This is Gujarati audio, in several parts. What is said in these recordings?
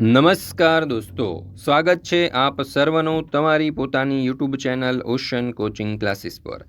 નમસ્કાર દોસ્તો, સ્વાગત છે આપ સર્વનું તમારી પોતાની YouTube channel ocean coaching classes પર.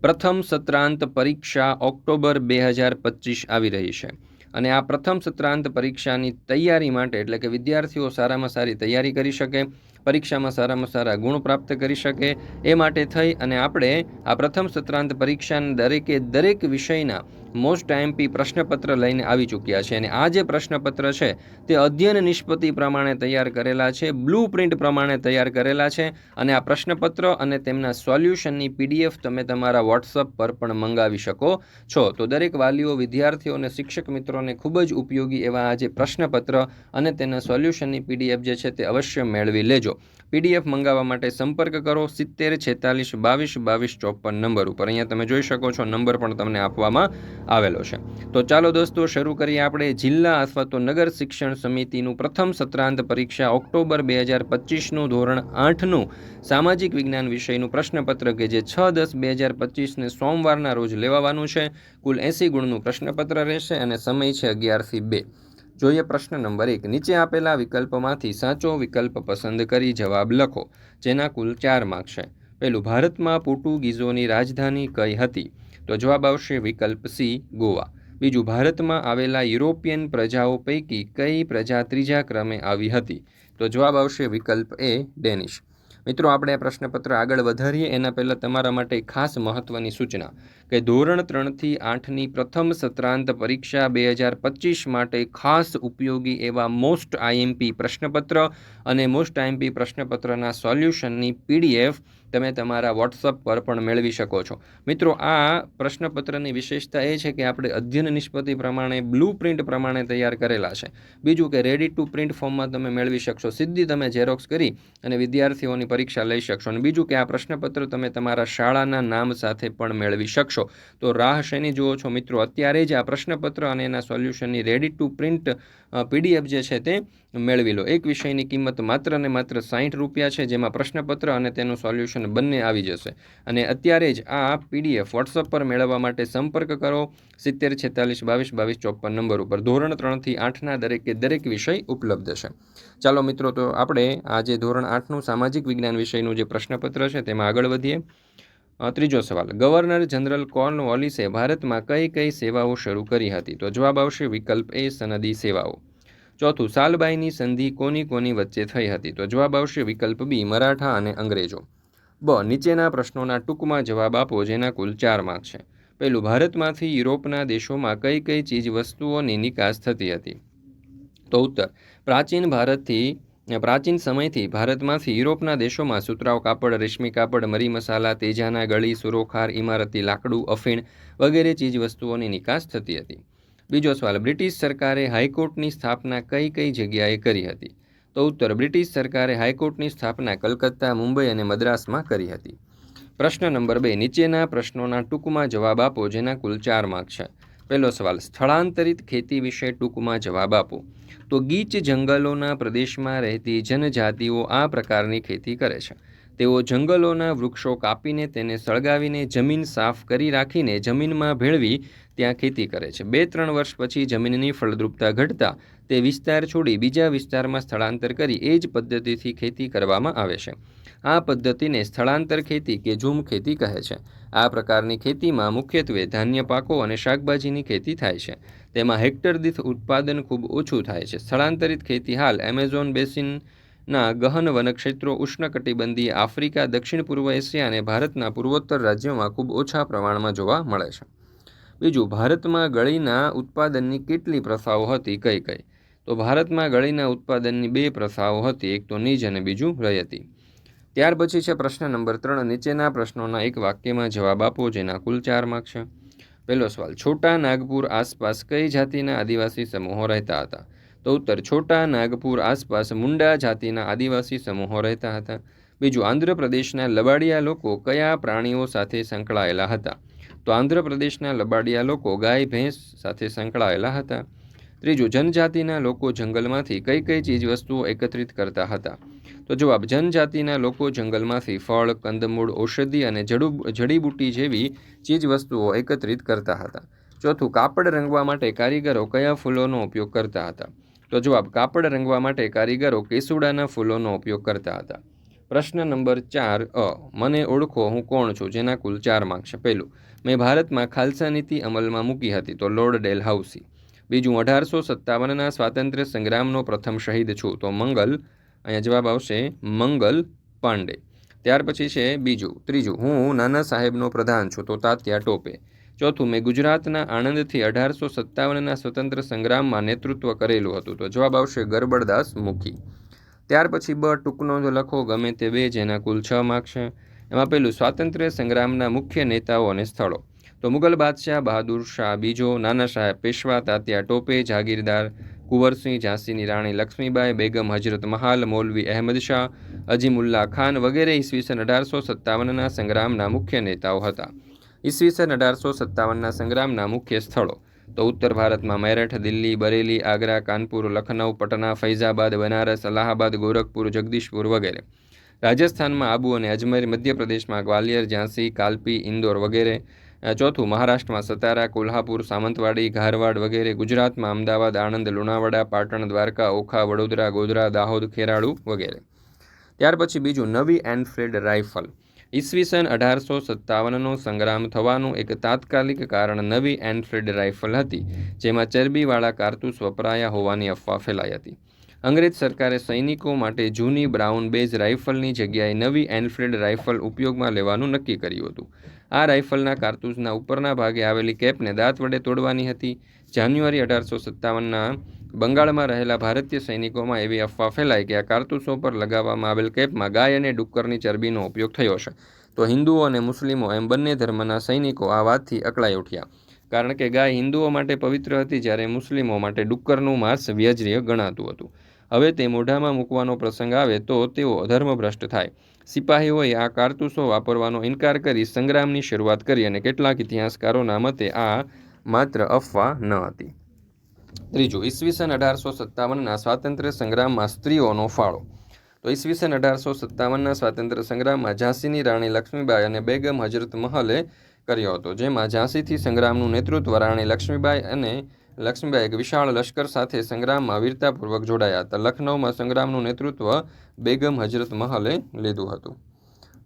પ્રથમ સત્રાંત પરીક્ષા ઓક્ટોબર બે હજાર પચીસ આવી રહી છે. અને આ પ્રથમ સત્રાંત પરીક્ષાની તૈયારી માટે, એટલે કે વિદ્યાર્થીઓ સારામાં સારી તૈયારી કરી શકે, પરીક્ષામાં સારામાં સારા ગુણ પ્રાપ્ત કરી શકે, એ માટે થઈ અને આપણે આ પ્રથમ સત્રાંત પરીક્ષાના દરેકે દરેક વિષયના મોસ્ટ આઈએમપી પ્રશ્નપત્ર લઈને આવી ચૂક્યા છે અને આ જે પ્રશ્નપત્ર છે, તે અધ્યયન નિષ્પતિ પ્રમાણે તૈયાર કરેલા છે, બ્લુ પ્રિન્ટ પ્રમાણે તૈયાર કરેલા છે અને આ પ્રશ્નપત્ર અને તેમના સોલ્યુશનની પીડીએફ તમે તમારા વોટ્સઅપ પર પણ મંગાવી શકો છો. તો દરેક વાલીઓ, વિદ્યાર્થીઓ અને શિક્ષક મિત્રોને ખૂબ જ ઉપયોગી એવા આ જે પ્રશ્નપત્ર અને તેના સોલ્યુશનની પીડીએફ જે છે, તે અવશ્ય મેળવી લેજો. પીડીએફ મંગાવવા માટે સંપર્ક કરો સિત્તેર છેતાલીસ બાવીસ બાવીસ ચોપન નંબર ઉપર. અહીંયા તમે જોઈ શકો છો, નંબર પણ તમને આપવામાં આવેલો છે. તો ચાલો દોસ્તો, શરૂ કરીએ આપણે જિલ્લા અથવા તો નગર શિક્ષણ સમિતિનું પ્રથમ સત્રાંત પરીક્ષા ઓક્ટોબર બે હજાર પચીસનું ધોરણ આઠનું સામાજિક વિજ્ઞાન વિષયનું પ્રશ્નપત્ર કે જે છ દસ બે હજાર પચીસને સોમવારના રોજ લેવાવાનું છે. કુલ એંસી ગુણનું પ્રશ્નપત્ર રહેશે અને સમય છે અગિયારથી બે. જોઈએ પ્રશ્ન નંબર એક. નીચે આપેલા વિકલ્પમાંથી સાચો વિકલ્પ પસંદ કરી જવાબ લખો, જેના કુલ ચાર માર્ક છે. પહેલું, ભારતમાં પોર્ટુગીઝોની રાજધાની કઈ હતી? તો જવાબ આવશે વિકલ્પ સી, ગોવા. બીજું, ભારતમાં આવેલા યુરોપિયન પ્રજાઓ પૈકી કઈ પ્રજા ત્રીજા ક્રમે આવી હતી? તો જવાબ આવશે વિકલ્પ એ, ડેનિશ. મિત્રો, આપણે આ પ્રશ્નપત્ર આગળ વધારીએ. એના પહેલાં તમારા માટે ખાસ મહત્ત્વની સૂચના કે ધોરણ ત્રણથી આઠની પ્રથમ સત્રાંત પરીક્ષા બે હજાર પચીસ માટે ખાસ ઉપયોગી એવા મોસ્ટ આઈએમપી પ્રશ્નપત્ર અને મોસ્ટ આઈએમપી પ્રશ્નપત્રના સોલ્યુશનની પીડીએફ તમે તમારા વોટ્સઅપ પર પણ મેળવી શકો છો. મિત્રો, આ પ્રશ્નપત્રની વિશેષતા એ છે કે આપણે અધ્યયન નિષ્પતિ પ્રમાણે બ્લુ પ્રિન્ટ પ્રમાણે તૈયાર કરેલા છે. બીજું કે રેડી ટુ પ્રિન્ટ ફોર્મમાં તમે મેળવી શકશો. સીધી તમે ઝેરોક્સ કરી અને વિદ્યાર્થીઓની પરીક્ષા લઈ શકશો. અને બીજું કે આ પ્રશ્નપત્ર તમે તમારા શાળાના નામ સાથે પણ મેળવી શકશો. તો રાહ શેની જુઓ છો મિત્રો? અત્યારે જ આ પ્રશ્નપત્ર અને એના સોલ્યુશનની રેડી ટુ પ્રિન્ટ પીડીએફ જે છે તે મેળવી લો. એક વિષયની કિંમત માત્ર ને માત્ર સાહીઠ રૂપિયા છે, જેમાં પ્રશ્નપત્ર અને તેનું સોલ્યુશન બંને આવી જશે. અને અત્યારે જ આ પીડીએફ વોટ્સઅપ પર મેળવવા માટે સંપર્ક કરો. સિત્તેર, છેતાલીસ, બાવીસ બાવીસ, ચોપન નંબર ઉપર ધોરણ ત્રણથી આઠના દરેકે દરેક વિષય ઉપલબ્ધ છે. ચાલો મિત્રો, તો આપણે આજે ધોરણ આઠનું સામાજિક વિજ્ઞાન વિષયનું જે પ્રશ્નપત્ર છે તેમાં આગળ વધીએ. ત્રીજો સવાલ. ગવર્નર જનરલ કોર્નવોલિસે ભારતમાં કઈ કઈ સેવાઓ શરૂ કરી હતી? તો જવાબ આવશે વિકલ્પ એ, સનદી સેવાઓ. ચોથું, સાલબાઈની સંધિ કોની કોની વચ્ચે થઈ હતી? તો જવાબ આવશે વિકલ્પ બી, મરાઠા અને અંગ્રેજો. બ, નીચેના પ્રશ્નોના ટૂંકમાં જવાબ આપો, જેના કુલ ચાર માર્ક છે. પહેલું, ભારતમાંથી યુરોપના દેશોમાં કઈ કઈ ચીજ વસ્તુઓની નિકાસ થતી હતી? તો ઉત્તર, પ્રાચીન ભારતથી, પ્રાચીન સમયથી ભારતમાંથી યુરોપના દેશોમાં સુતરાવ કાપડ, રેશમી કાપડ, મરી મસાલા, તેજાના ગળી, સુરોખાર, ઇમારતી લાકડું, અફીણ વગેરે ચીજવસ્તુઓની નિકાસ થતી હતી. બીજો સવાલ, બ્રિટિશ સરકારે હાઈકોર્ટની સ્થાપના કઈ કઈ જગ્યાએ કરી હતી? તો ઉત્તર બ્રિટિશ સરકારે હાઈકોર્ટની સ્થાપના કલકત્તા, મુંબઈ અને મદ્રાસમાં કરી હતી. પ્રશ્ન નંબર બે, નીચેના પ્રશ્નોના ટૂંકમાં જવાબ આપો, જેના કુલ ચાર માર્ક છે. પહેલો સવાલ, સ્થળાંતરિત ખેતી વિશે ટૂંકમાં જવાબ આપો. તો ગીચ જંગલોના પ્રદેશમાં રહેતી જનજાતિઓ આ પ્રકારની ખેતી કરે છે. તેઓ જંગલોના વૃક્ષો કાપીને તેને સળગાવીને જમીન સાફ કરી રાખીને જમીનમાં ભેળવી ત્યાં ખેતી કરે છે. બે ત્રણ વર્ષ પછી જમીનની ફળદ્રુપતા ઘટતા તે વિસ્તાર છોડી બીજા વિસ્તારમાં સ્થળાંતર કરી એ જ પદ્ધતિથી ખેતી કરવામાં આવે છે. આ પદ્ધતિને સ્થળાંતર ખેતી કે ઝૂમ ખેતી કહે છે. આ પ્રકારની ખેતીમાં મુખ્યત્વે ધાન્ય પાકો અને શાકભાજીની ખેતી થાય છે. તેમાં હેક્ટર દીઠ ઉત્પાદન ખૂબ ઓછું થાય છે. સ્થળાંતરિત ખેતી હાલ એમેઝોન બેસિનના ગહન વનક્ષેત્રો ઉષ્ણકટિબંધીય આફ્રિકા, દક્ષિણ પૂર્વ એશિયા અને ભારતના પૂર્વોત્તર રાજ્યોમાં ખૂબ ઓછા પ્રમાણમાં જોવા મળે છે. બીજું, ભારતમાં ગળીના ઉત્પાદનની કેટલી પ્રથાઓ હતી કઈ કઈ? તો ભારતમાં ગળીના ઉત્પાદનની બે પ્રથાઓ હતી, એક તો નીજ અને બીજું રયતી. ત્યાર પછી છે પ્રશ્ન નંબર ત્રણ, નીચેના પ્રશ્નોના એક વાક્યમાં જવાબ આપો, જેના કુલ ચાર માર્ક છે. પહેલો સવાલ, છોટા નાગપુર આસપાસ કઈ જાતિના આદિવાસી સમૂહો રહેતા હતા? તો ઉત્તર છોટા, નાગપુર આસપાસ મુંડા જાતિના આદિવાસી સમૂહો રહેતા હતા. બીજું, આંધ્રપ્રદેશના લબાડિયા લોકો કયા પ્રાણીઓ સાથે સંકળાયેલા હતા? તો આંધ્રપ્રદેશના લબાડિયા લોકો ગાય, ભેંસ સાથે સંકળાયેલા હતા. ત્રીજું, જનજાતિના લોકો જંગલમાંથી કઈ કઈ ચીજવસ્તુઓ એકત્રિત કરતા હતા? તો જવાબ, જનજાતિના લોકો જંગલમાંથી ફળ, કંદમૂળ, ઔષધિ અને જડુ, જડીબુટ્ટી જેવી ચીજવસ્તુઓ એકત્રિત કરતા હતા. ચોથું, કાપડ રંગવા માટે કારીગરો કયા ફૂલોનો ઉપયોગ કરતા હતા? તો જવાબ કાપડ રંગવા માટે કારીગરો કેસુડાના ફૂલોનો ઉપયોગ કરતા હતા. પ્રશ્ન નંબર ચાર, અ, મને ઓળખો, હું કોણ છું? જેના કુલ ચાર માર્ક છે. પહેલું, મેં ભારતમાં ખાલસા નીતિ અમલમાં મૂકી હતી તો લોર્ડ ડેલ હાઉસી બીજું, અઢારસો સત્તાવનના સ્વાતંત્ર્ય સંગ્રામનો પ્રથમ શહીદ છું તો મંગલ, અહીંયા જવાબ આવશે મંગલ પાંડે. ત્યાર પછી છે બીજું, ત્રીજું, હું નાના સાહેબનો પ્રધાન છું તો તાત્યા ટોપે. ચોથું, મેં ગુજરાતના આણંદથી અઢારસો સત્તાવનના સ્વતંત્ર સંગ્રામમાં નેતૃત્વ કરેલું હતું. તો જવાબ આવશે ગરબડદાસ મુખી. ત્યાર પછી બ ટૂંકનો જો લખો, ગમે તે બે, જેના કુલ છ માર્ક છે. એમાં પેલું સ્વાતંત્ર્ય સંગ્રામના મુખ્ય નેતાઓ અને સ્થળો. તો મુગલ બાદશાહ બહાદુર શાહ, બીજો નાના સાહેબ પેશવા, તાત્યા ટોપે, જાગીરદાર કુંવરસિંહ, ઝાંસીની રાણી લક્ષ્મીબાઈ, બેગમ હજરત મહાલ, મૌલવી અહેમદ શાહ અજીમુલ્લા ખાન વગેરે ઈસવીસન અઢારસો સત્તાવનના સંગ્રામના મુખ્ય નેતાઓ હતા. ઈસવીસન અઢારસો સત્તાવનના સંગ્રામના મુખ્ય સ્થળો. તો ઉત્તર ભારતમાં મેરઠ, દિલ્હી, બરેલી, આગ્રા, કાનપુર, લખનઉ, પટના, ફૈઝાબાદ, બનારસ, અલ્હાબાદ, ગોરખપુર, જગદીશપુર વગેરે. રાજસ્થાનમાં આબુ અને અજમેર, મધ્યપ્રદેશમાં ગ્વાલિયર, ઝાંસી, કાલપી, ઇન્દોર વગેરે. ચોથું મહારાષ્ટ્રમાં સતારા, કોલ્હાપુર, સામંતવાડી, ધારવાડ વગેરે. ગુજરાતમાં અમદાવાદ, આણંદ, લુણાવાડા, પાટણ, દ્વારકા, ઓખા, વડોદરા, ગોધરા, દાહોદ, ખેરાળુ વગેરે. ત્યાર પછી બીજું નવી એનફિલ્ડ રાઇફલ. ઈસવીસન અઢારસો સત્તાવનનો સંગ્રામ થવાનું એક તાત્કાલિક કારણ નવી એનફિલ્ડ રાઇફલ હતી, જેમાં ચરબીવાળા કારતૂસ વપરાયા હોવાની અફવા ફેલાઈ હતી. અંગ્રેજ સરકારે સૈનિકો માટે જૂની બ્રાઉન બેઝ રાઇફલની જગ્યાએ નવી એનફિલ્ડ રાઇફલ ઉપયોગમાં લેવાનું નક્કી કર્યું હતું. આ રાઇફલના કારતૂસના ઉપરના ભાગે આવેલી કેપને દાંત વડે તોડવાની હતી. જાન્યુઆરી અઢારસો સત્તાવનના બંગાળમાં રહેલા ભારતીય સૈનિકોમાં એવી અફવા ફેલાઈ કે આ કારતૂસો પર લગાવવામાં આવેલ કેપમાં ગાય અને ડુક્કરની ચરબીનો ઉપયોગ થયો છે તો હિન્દુઓ અને મુસ્લિમો એમ બંને ધર્મના સૈનિકો આ વાતથી અકળાઈ ઉઠ્યા. કારણ કે ગાય હિન્દુઓ માટે પવિત્ર હતી જ્યારે મુસ્લિમો માટે ડુક્કરનું માંસ વ્યજ્રિય ગણાતું હતું. હવે તે મોઢામાં મૂકવાનો પ્રસંગ આવે તો તેઓ ધર્મભ્રષ્ટ થાય. સિપાહીઓએ આ કારતૂસો વાપરવાનો ઇનકાર કરી સંગ્રામની શરૂઆત કરી અને કેટલાક ઇતિહાસકારોના મતે આ માત્ર અફવા ન હતી. ત્રીજું, ઈસવીસન અઢારસો સત્તાવનના સ્વાતંત્ર્ય સંગ્રામમાં સ્ત્રીઓનો ફાળો. તો ઈસવીસન અઢારસો સત્તાવનના સ્વાતંત્ર્ય સંગ્રામમાં ઝાંસીની રાણી લક્ષ્મીબાઈ અને બેગમ હજરત મહલે કર્યો હતો, જેમાં ઝાંસીથી સંગ્રામનું નેતૃત્વ રાણી લક્ષ્મીબાઈ અને લક્ષ્મીબાઈ એક વિશાળ લશ્કર સાથે સંગ્રામમાં વીરતાપૂર્વક જોડાયા હતા. લખનૌમાં સંગ્રામનું નેતૃત્વ બેગમ હજરત મહલે લીધું હતું.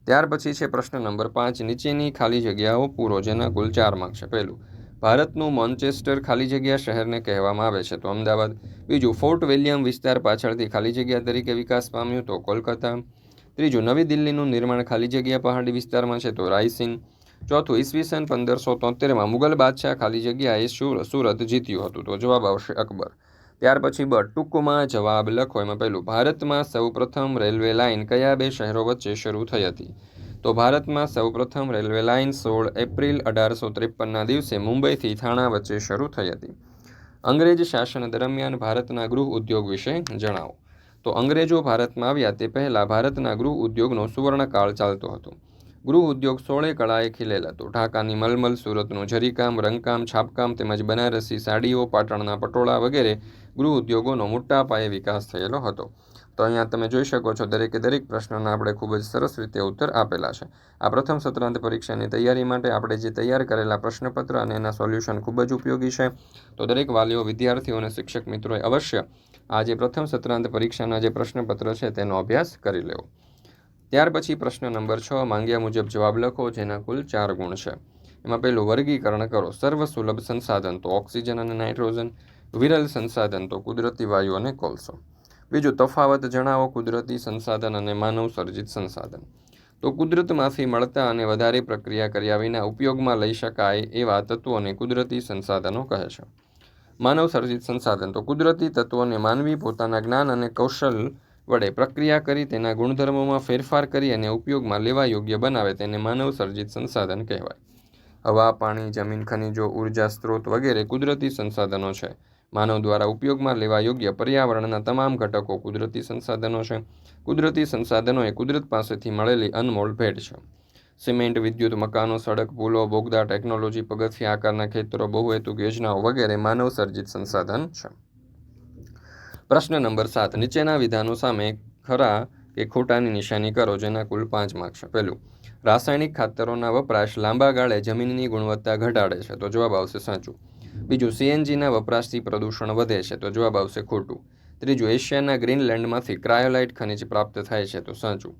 ત્યાર પછી છે પ્રશ્ન નંબર પાંચ, નીચેની ખાલી જગ્યાઓ પૂરો જેના કુલ ચાર માર્ક છે. પહેલું, ભારતનું મોન્ચેસ્ટર ખાલી જગ્યા શહેરને કહેવામાં આવે છે. તો અમદાવાદ. બીજું, ફોર્ટ વિલિયમ વિસ્તાર પાછળથી ખાલી જગ્યા તરીકે વિકાસ પામ્યું તો કોલકાતા. ત્રીજું, નવી દિલ્હીનું નિર્માણ ખાલી જગ્યા પહાડી વિસ્તારમાં છે તો રાયસીન. ચોથું, ઈસવીસન પંદરસો તોતેરમાં મુગલ બાદશાહ ખાલી જગ્યાએ સુરત જીત્યું હતું. તો જવાબ આવશે અકબર. ત્યાર પછી બ, ટૂંકમાં જવાબ લખો. એમાં પહેલું, ભારતમાં સૌપ્રથમ રેલવે લાઇન કયા બે શહેરો વચ્ચે શરૂ થઈ હતી? તો ભારતમાં સૌપ્રથમ રેલવે લાઇન સોળ એપ્રિલ અઢારસો ત્રેપનના દિવસે મુંબઈથી થાણા વચ્ચે શરૂ થઈ હતી. અંગ્રેજ શાસન દરમિયાન ભારતના ગૃહ ઉદ્યોગ વિશે જણાવો. તો અંગ્રેજો ભારતમાં આવ્યા તે પહેલાં ભારતના ગૃહ ઉદ્યોગનો સુવર્ણકાળ ચાલતો હતો. ગૃહ ઉદ્યોગ સોળે કળાએ ખીલેલ હતો. ઢાકાની મલમલ સુરતનું જરીકામ રંગકામ, છાપકામ તેમજ બનારસી સાડીઓ, પાટણના પટોળા વગેરે ગૃહ ઉદ્યોગોનો મોટા પાયે વિકાસ થયેલો હતો. તો અહીંયા તમે જોઈ શકો છો દરેકે દરેક પ્રશ્નના આપણે ખૂબ જ સરસ રીતે ઉત્તર આપેલા છે. આ પ્રથમ સત્રાંત પરીક્ષાની તૈયારી માટે આપણે જે તૈયાર કરેલા પ્રશ્નપત્ર અને એના સોલ્યુશન ખૂબ જ ઉપયોગી છે. તો દરેક વાલીઓ, વિદ્યાર્થીઓ અને શિક્ષક મિત્રોએ અવશ્ય આ જે પ્રથમ સત્રાંત પરીક્ષાના જે પ્રશ્નપત્ર છે તેનો અભ્યાસ કરી લેવો. ત્યાર પછી પ્રશ્ન નંબર છ, માંગ્યા મુજબ જવાબ લખો, જેના કુલ ચાર ગુણ છે. એમાં પહેલું, વર્ગીકરણ કરો. સર્વ સુલભ સંસાધન તો ઓક્સિજન અને નાઇટ્રોજન, વિરલ સંસાધન તો કુદરતી વાયુ અને કોલસો. બીજું, તફાવત જણાવો, કુદરતી સંસાધન અને માનવ સર્જિત સંસાધન. તો કુદરતમાંથી મળતા અને વધારે પ્રક્રિયા કર્યા વિના ઉપયોગમાં લઈ શકાય એવા તત્વોને કુદરતી સંસાધનો કહે છે. માનવ સર્જિત સંસાધન તો કુદરતી તત્વોને માનવી પોતાના જ્ઞાન અને કૌશલ વડે પ્રક્રિયા કરી તેના ગુણધર્મોમાં ફેરફાર કરી અને ઉપયોગમાં લેવા યોગ્ય બનાવે તેને માનવ સર્જિત સંસાધન કહેવાય. હવા, પાણી, જમીન, ખનિજો, ઊર્જા, સ્ત્રોત વગેરે કુદરતી સંસાધનો છે. માનવ દ્વારા ઉપયોગમાં લેવા યોગ્ય પર્યાવરણના તમામ ઘટકો કુદરતી સંસાધનો છે. કુદરતી સંસાધનો એ કુદરત પાસેથી મળેલી અનમોલ ભેટ છે. સિમેન્ટ, વિદ્યુત, મકાનો, સડક, પુલો, બોગદા, ટેકનોલોજી, પગથિયા, આકારના ખેતરો, બહુહેતુક યોજનાઓ વગેરે માનવ સર્જિત સંસાધન છે. પ્રશ્ન નંબર સાત. નીચેના વિધાનો સામે ખરા કે ખોટાની નિશાની કરો, જેના કુલ પાંચ માર્ક છે. પહેલું, રાસાયણિક ખાતરોના વપરાશ લાંબા ગાળે જમીનની ગુણવત્તા ઘટાડે છે, તો જવાબ આવશે સાચું. બીજું, સીએનજીના વપરાશથી પ્રદૂષણ વધે છે, તો જવાબ આવશે ખોટું. ત્રીજું, એશિયાના ગ્રીનલેન્ડમાંથી ક્રાયોલાઇટ ખનિજ પ્રાપ્ત થાય છે, તો સાચું.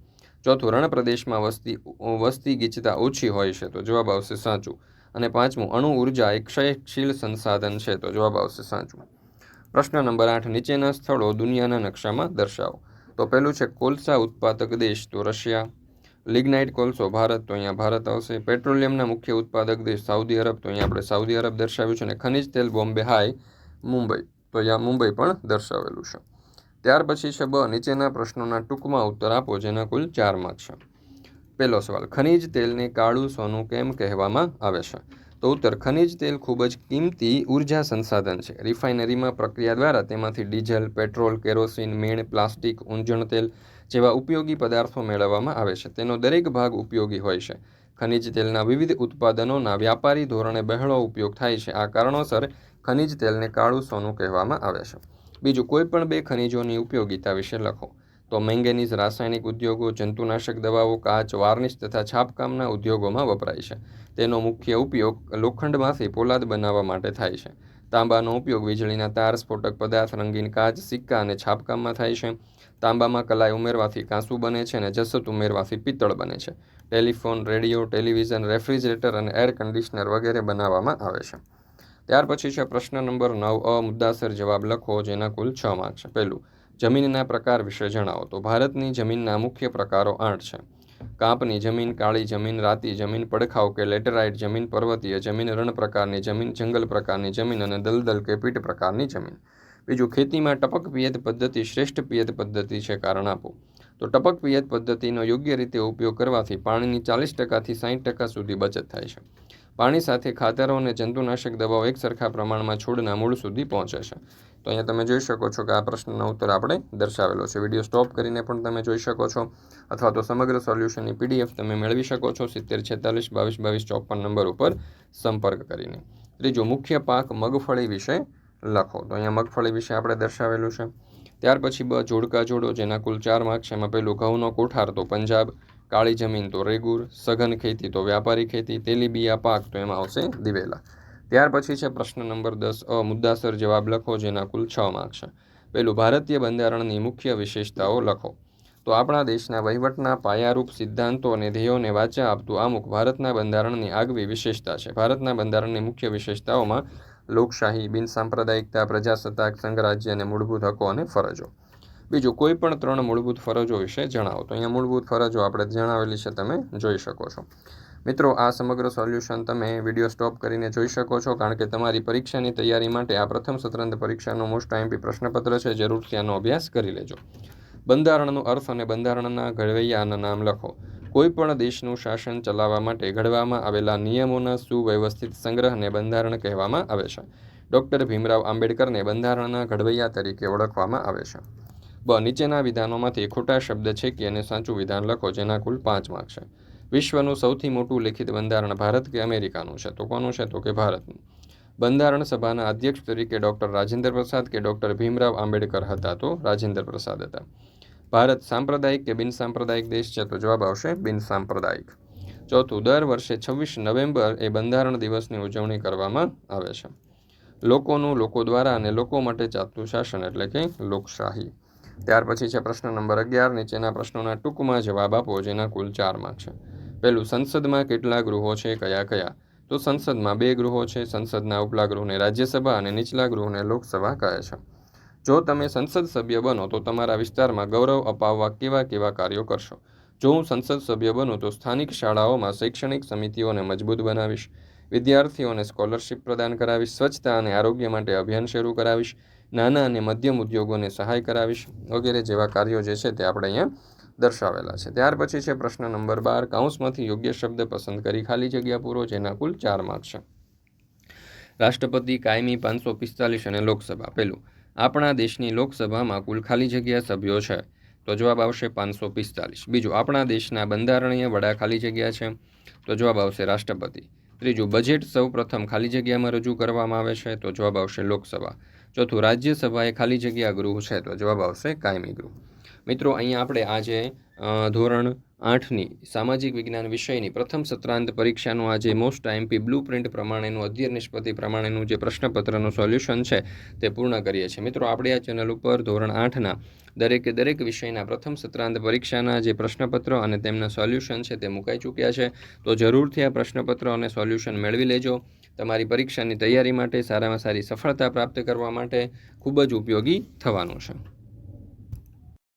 ચોથું રણ પ્રદેશમાં વસ્તી વસ્તી ગીચતા ઓછી હોય છે, તો જવાબ આવશે સાચું. અને પાંચમું, અણુ ઊર્જા એક ક્ષયશીલ સંસાધન છે, તો જવાબ આવશે સાચું. પ્રશ્ન નંબર આઠ, નીચેના સ્થળો દુનિયાના નકશામાં દર્શાવો. તો પહેલું છે, કોલસા ઉત્પાદક દેશ, તો રશિયા. લિગ્નાઇટ કોલસો, ભારત, તો અહીંયા ભારત આવશે. પેટ્રોલિયમના મુખ્ય ઉત્પાદક દેશ, સાઉદી અરબ, તો અહીંયા આપણે સાઉદી અરબ દર્શાવ્યું છે અને ખનિજ તેલ બોમ્બે હાઈ, મુંબઈ. તો અહીંયા મુંબઈ પણ દર્શાવેલું છે. ત્યાર પછી છે, બ, નીચેના પ્રશ્નોના ટૂંકમાં ઉત્તર આપો, જેના કુલ ચાર માર્ક છે. પહેલો સવાલ, ખનિજ તેલને કાળું સોનું કેમ કહેવામાં આવે છે? તો ઉત્તર, ખનિજ તેલ ખૂબ જ કિંમતી ઊર્જા સંસાધન છે. રિફાઇનરીમાં પ્રક્રિયા દ્વારા તેમાંથી ડીઝલ, પેટ્રોલ, કેરોસીન, મીણ, પ્લાસ્ટિક ઊંજણ તેલ જેવા ઉપયોગી પદાર્થો મેળવવામાં આવે છે. તેનો દરેક ભાગ ઉપયોગી હોય છે. ખનિજ તેલના વિવિધ ઉત્પાદનોના વ્યાપારી ધોરણે બહેળો ઉપયોગ થાય છે. આ કારણોસર ખનિજ તેલને કાળું સોનું કહેવામાં આવે છે. બીજું, કોઈપણ બે ખનિજોની ઉપયોગિતા વિશે લખો. તો મેંગેનીઝ રાસાયણિક ઉદ્યોગો, જંતુનાશક દવાઓ, કાચ, વાર્નિશ તથા છાપકામના ઉદ્યોગોમાં વપરાય છે. તેનો મુખ્ય ઉપયોગ લોખંડમાંથી પોલાદ બનાવવા માટે થાય છે. તાંબાનો ઉપયોગ વીજળીના તાર, સ્ફોટક પદાર્થ, રંગીન કાચ, સિક્કા અને છાપકામમાં થાય છે. તાંબામાં કલાઈ ઉમેરવાથી કાંસુ બને છે અને જસત ઉમેરવાથી પિત્તળ બને છે. ટેલિફોન, રેડિયો, ટેલિવિઝન, રેફ્રિજરેટર અને એર કન્ડિશનર વગેરે બનાવવામાં આવે છે. ત્યાર પછી છે પ્રશ્ન નંબર નવ અ મુદ્દાસર જવાબ લખો, જેના કુલ છ માર્ક છે. પહેલું જમીનના પ્રકાર વિશે જણાવો. તો ભારતની જમીનના મુખ્ય પ્રકારો આઠ છે. કાંપની જમીન, કાળી જમીન, રાતી જમીન પડખાવ કે લેટેરાઇટ જમીન, પર્વતીય જમીન, રણ પ્રકારની જમીન, જંગલ પ્રકારની જમીન અને દલદલ કે પીટ પ્રકારની જમીન. બીજું, ખેતીમાં ટપક પિયત પદ્ધતિ શ્રેષ્ઠ પિયત પદ્ધતિ છે કારણ આપો. તો ટપક પિયત પદ્ધતિનો યોગ્ય રીતે ઉપયોગ કરવાથી પાણીની ચાલીસ ટકાથી સાહીઠ ટકા સુધી બચત થાય છે. પાણી સાથે ખાતરો અને જંતુનાશક દવાઓ એક સરખા પ્રમાણમાં છોડના મૂળ સુધી પહોંચે છે. તો અહીંયા તમે જોઈ શકો છો કે આ પ્રશ્નનો ઉત્તર આપણે દર્શાવેલો છે. વીડિયો સ્ટોપ કરીને પણ તમે જોઈ શકો છો. અથવા તો સમગ્ર સોલ્યુશનની પીડીએફ તમે મેળવી શકો છો સિત્તેર, છેતાલીસ, બાવીસ બાવીસ, ચોપન નંબર ઉપર સંપર્ક કરીને. ત્રીજો મુખ્ય પાક મગફળી વિશે લખો, તો અહીંયા મગફળી વિશે આપણે દર્શાવેલું છે. ત્યાર પછી બ જોડકા જોડો, જેના કુલ ચાર માર્ક છે. એમાં પહેલું ઘઉંનો કોઠાર, તો પંજાબ, કાળી જમીન, તો રેગુર, સઘન ખેતી, તો વ્યાપારી ખેતી, તેલીબિયા પાક, તો એમાં આવશે દિવેલા. ત્યાર પછી છે પ્રશ્ન નંબર દસ, અ, મુદ્દાસર જવાબ લખો જેના કુલ છ માર્ક છે. પહેલું ભારતીય બંધારણની મુખ્ય વિશેષતાઓ લખો. તો આપણા દેશના વહીવટના પાયારૂપ સિદ્ધાંતો અને ધ્યેયોને વાચા આપતું અમુક ભારતના બંધારણની આગવી વિશેષતા છે. ભારતના બંધારણની મુખ્ય વિશેષતાઓમાં લોકશાહી બિનસાંપ્રદાયિકતા પ્રજાસત્તાક, સંઘરાજ્ય અને મૂળભૂત હકો અને ફરજો. બીજું, કોઈ પણ ત્રણ મૂળભૂત ફરજો વિશે જણાવો. તો અહીંયા મૂળભૂત ફરજો આપણે જણાવેલી છે, તમે જોઈ શકો છો. મિત્રો, આ સમગ્ર સોલ્યુશન તમે વીડિયો સ્ટોપ કરીને જોઈ શકો છો, કારણ કે તમારી પરીક્ષાની તૈયારી માટે આ પ્રથમ સત્રાંત પરીક્ષાનો મોસ્ટ આઈમ્પી પ્રશ્નપત્ર છે. જરૂરથી આનો અભ્યાસ કરી લેજો. બંધારણનો અર્થ અને બંધારણના ઘડવૈયાના નામ લખો. કોઈ પણ દેશનું શાસન ચલાવવા માટે ઘડવામાં આવેલા નિયમોના સુવ્યવસ્થિત સંગ્રહને બંધારણ કહેવામાં આવે છે. ડૉક્ટર ભીમરાવ આંબેડકરને બંધારણના ઘડવૈયા તરીકે ઓળખવામાં આવે છે. બ, નીચેના વિધાનોમાંથી ખોટા શબ્દ છે કે અને સાચું વિધાન લખો, જેના કુલ પાંચ માર્ક છે. વિશ્વનું સૌથી મોટું લિખિત બંધારણ ભારત કે અમેરિકાનું છે? તો કોનું છે? તો કે ભારતનું. બંધારણ સભાના અધ્યક્ષ તરીકે ડૉક્ટર રાજેન્દ્ર પ્રસાદ કે ડૉક્ટર ભીમરાવ આંબેડકર હતા? તો રાજેન્દ્ર પ્રસાદ હતા. ભારત સાંપ્રદાયિક કે બિનસાંપ્રદાયિક દેશ છે? તો જવાબ આવશે બિનસાંપ્રદાયિક. ચોથું, દર વર્ષે છવ્વીસ નવેમ્બર એ બંધારણ દિવસની ઉજવણી કરવામાં આવે છે. લોકોનું, લોકો દ્વારા અને લોકો માટે ચાલતું શાસન એટલે કે લોકશાહી. ત્યાર પછી છે પ્રશ્ન નંબર અગિયાર. નીચેના પ્રશ્નોના ટૂંકમાં જવાબ આપો, જેના કુલ ચાર માર્ક છે. પહેલું સંસદમાં કેટલા ગૃહો છે, કયા કયા? તો સંસદમાં બે ગૃહો છે, સંસદના ઉપલા ગૃહને રાજ્યસભા અને નીચલા ગૃહને લોકસભા કહે છે. જો તમે સંસદ સભ્ય બનો, તો તમારા વિસ્તારમાં ગૌરવ અપાવવા કેવા કેવા કાર્યો કરશો? જો હું સંસદ સભ્ય બનું, તો સ્થાનિક શાળાઓમાં શૈક્ષણિક સમિતિઓને મજબૂત બનાવીશ. વિદ્યાર્થીઓને સ્કોલરશિપ પ્રદાન કરાવીશ, સ્વચ્છતા અને આરોગ્ય માટે અભિયાન શરૂ કરાવીશ, નાના અને મધ્યમ ઉદ્યોગોને સહાય કરાવીશ, વગેરે જેવા કાર્યો જે છે તે આપણે અહીંયા દર્શાવેલા છે. ત્યાર પછી છે પ્રશ્ન નંબર બાર, કાઉન્સમાંથી યોગ્ય શબ્દ પસંદ કરી ખાલી જગ્યા પૂરો, જેના કુલ ચાર માર્ક છે. રાષ્ટ્રપતિ કાયમી પાંચસો પિસ્તાલીસ અને લોકસભા. પેલું આપણા દેશની લોકસભામાં કુલ ખાલી જગ્યા સભ્યો છે. તો જવાબ આવશે પાંચસો પિસ્તાલીસ. બીજું, આપણા દેશના બંધારણીય વડા ખાલી જગ્યા છે? તો જવાબ આવશે રાષ્ટ્રપતિ. ત્રીજું, બજેટ સૌ પ્રથમ ખાલી જગ્યામાં રજૂ કરવામાં આવે છે? તો જવાબ આવશે લોકસભા. ચોથું રાજ્યસભા એ ખાલી જગ્યા ગૃહ છે? તો જવાબ આવશે કાયમી ગૃહ. મિત્રો, અહીંયા આપણે આજે ધોરણ આઠની સામાજિક વિજ્ઞાન વિષયની પ્રથમ સત્રાંત પરીક્ષાનું આજે મોસ્ટ આઈએમપી બ્લુ પ્રિન્ટ પ્રમાણેનું, અધ્યયન નિષ્પત્તિ પ્રમાણેનું જે પ્રશ્નપત્રનું સોલ્યુશન છે તે પૂર્ણ કરીએ છીએ. મિત્રો, આપણે આ ચેનલ ઉપર ધોરણ આઠના દરેકે દરેક વિષયના પ્રથમ સત્રાંત પરીક્ષાના જે પ્રશ્નપત્ર અને તેમના સોલ્યુશન છે તે મુકાઈ ચૂક્યા છે. તો જરૂરથી આ પ્રશ્નપત્ર અને સોલ્યુશન મેળવી લેજો. તમારી પરીક્ષાની તૈયારી માટે સારામાં સારી સફળતા પ્રાપ્ત કરવા માટે ખૂબ જ ઉપયોગી થવાનું છે.